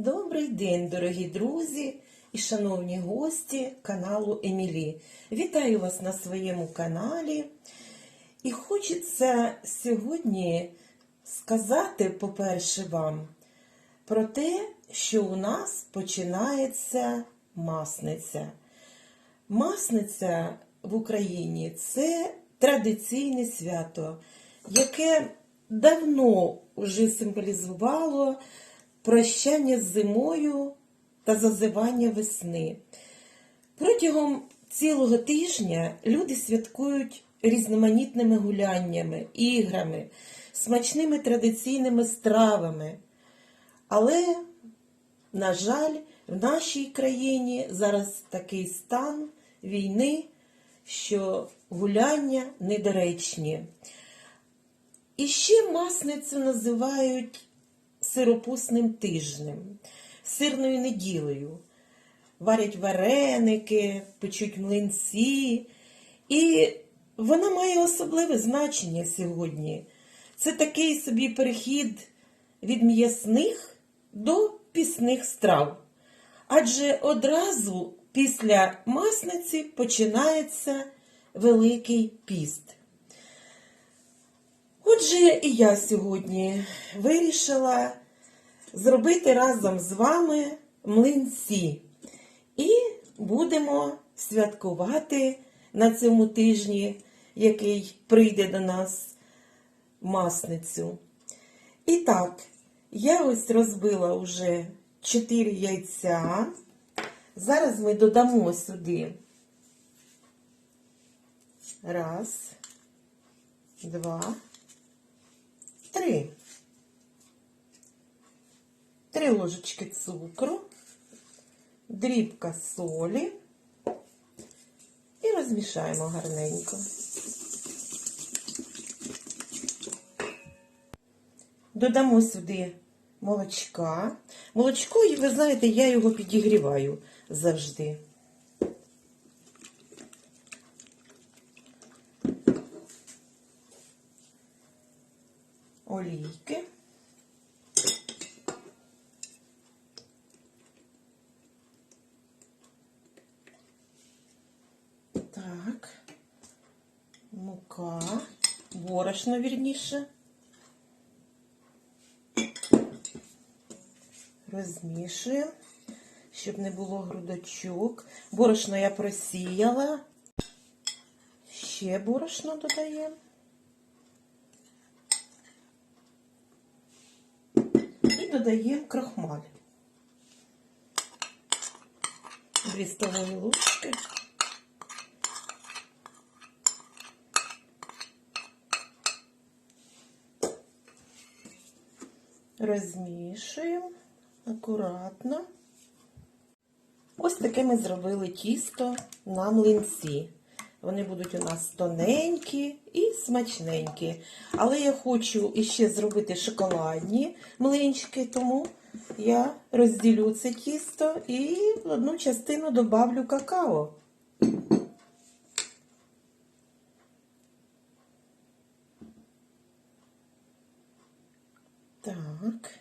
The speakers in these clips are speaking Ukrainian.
Добрий день, дорогі друзі і шановні гості каналу Емілі. Вітаю вас на своєму каналі. І хочеться сьогодні сказати, по-перше, вам про те, що у нас починається масниця. Масниця в Україні це традиційне свято, яке давно вже символізувало прощання з зимою та зазивання весни. Протягом цілого тижня люди святкують різноманітними гуляннями, іграми, смачними традиційними стравами. Але, на жаль, в нашій країні зараз такий стан війни, що гуляння недоречні. І ще масницю називають сиропусним тижнем, сирною неділею. Варять вареники, печуть млинці. І вона має особливе значення сьогодні. Це такий собі перехід від м'ясних до пісних страв. Адже одразу після масниці починається Великий піст. Отже, і я сьогодні вирішила зробити разом з вами млинці. І будемо святкувати на цьому тижні, який прийде до нас масницю. І так, я ось розбила вже 4 яйця. Зараз ми додамо сюди раз, два, три. Три ложечки цукру, дрібка солі і розмішаємо гарненько. Додамо сюди молочка. Молочко, ви знаєте, я його підігріваю завжди. Борошно вірніше. Розмішуємо, щоб не було грудочок. Борошно я просіяла. Ще борошно додаємо. І додаємо крахмаль. Дві столові ложки. Розмішуємо акуратно. Ось таке ми зробили тісто на млинці. Вони будуть у нас тоненькі і смачненькі. Але я хочу іще зробити шоколадні млинчики, тому я розділю це тісто і одну частину добавлю какао. Так.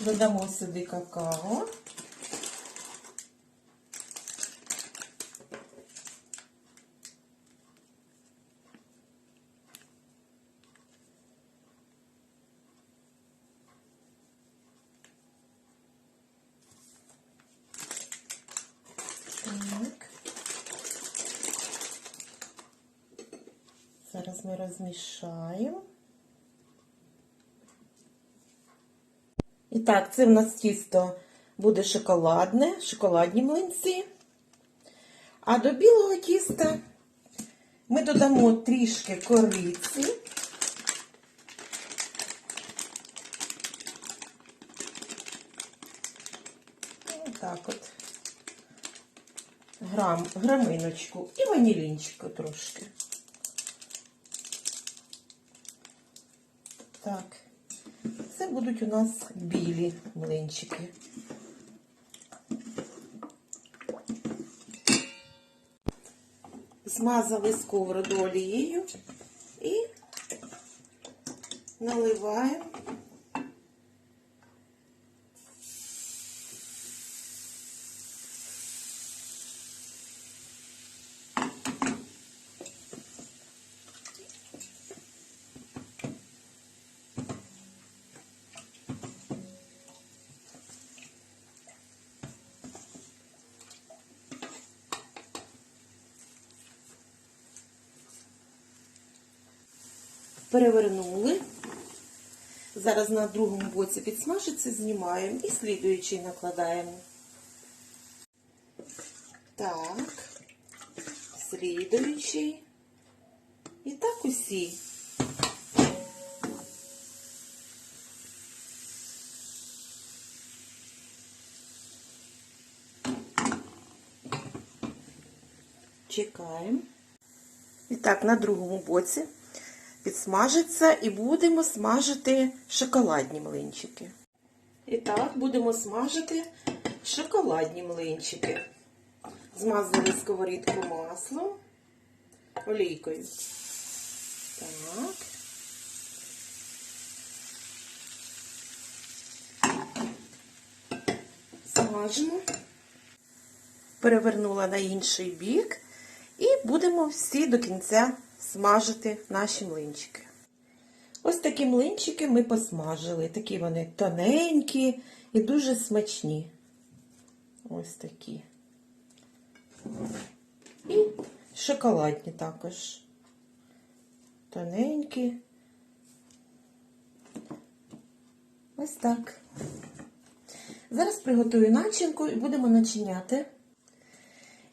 Додамо сюди какао. Зараз ми розмішаємо. І так, це в нас тісто буде шоколадне, шоколадні млинці. А до білого тіста ми додамо трішки кориці. Отак от. Грам, граминочку і ванілінчику трошки. Так, це будуть у нас білі млинчики. Змазали сковороду олією і наливаємо Перевернули. Зараз на другому боці підсмажиться, знімаємо і слідуючий накладаємо. Так, слідуючий. І так усі. Чекаємо. І так, на другому боці підсмажиться і будемо смажити шоколадні млинчики. І так, будемо смажити шоколадні млинчики. Змазали сковорідку маслом, олійкою. Так. Смажимо. Перевернула на інший бік. І будемо всі до кінця смажити наші млинчики. Ось такі млинчики ми посмажили. Такі вони тоненькі і дуже смачні. Ось такі. І шоколадні також. Тоненькі. Ось так. Зараз приготую начинку і будемо начиняти.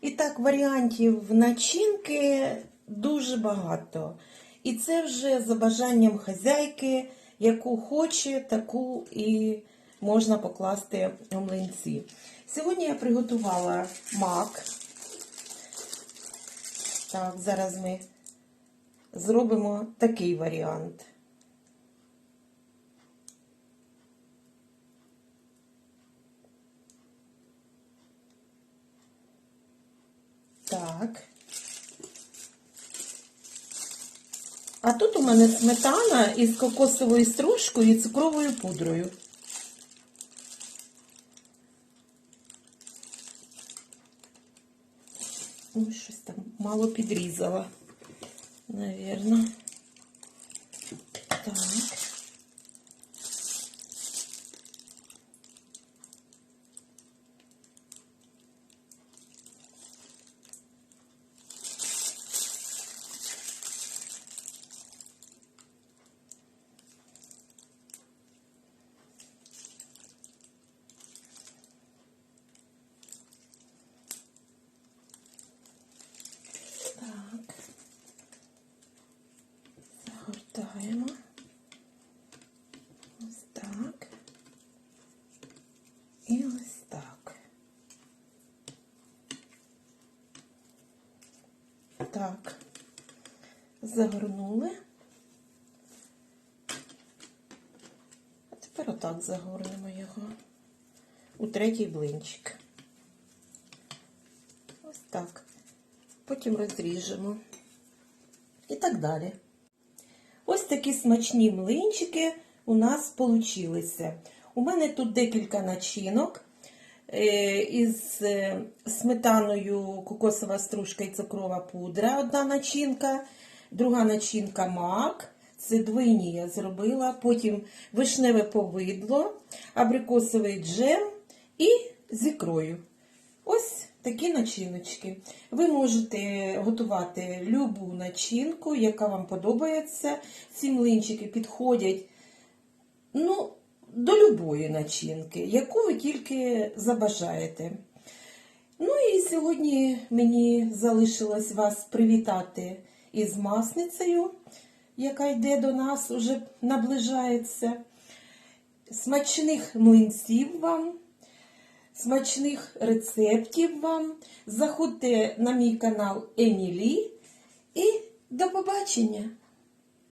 І так, варіантів начинки дуже багато. І це вже за бажанням хазяйки, яку хоче, таку і можна покласти у млинці. Сьогодні я приготувала мак. Так, зараз ми зробимо такий варіант. Так. А тут у мене сметана із кокосовою стружкою і цукровою пудрою. Ой, щось там мало підрізала, навірно. Так. Так. Загортаємо. Ось так. І ось так. Так. Загорнули. А тепер отак загорнемо його у третій блинчик. Ось так. Потім розріжемо. І так далі. Такі смачні млинчики у нас получилися. У мене тут декілька начинок е, із е, сметаною кокосова стружка і цукрова пудра. Одна начинка, друга начинка мак. Це двойні я зробила. Потім вишневе повидло, абрикосовий джем і з ікрою. Ось такі начиночки. Ви можете готувати любу начинку, яка вам подобається. Ці млинчики підходять ну, до любої начинки, яку ви тільки забажаєте. Ну і сьогодні мені залишилось вас привітати із масницею, яка йде до нас, уже наближається. Смачних млинців вам! Смачних рецептів вам. Заходьте на мій канал Емілі і до побачення!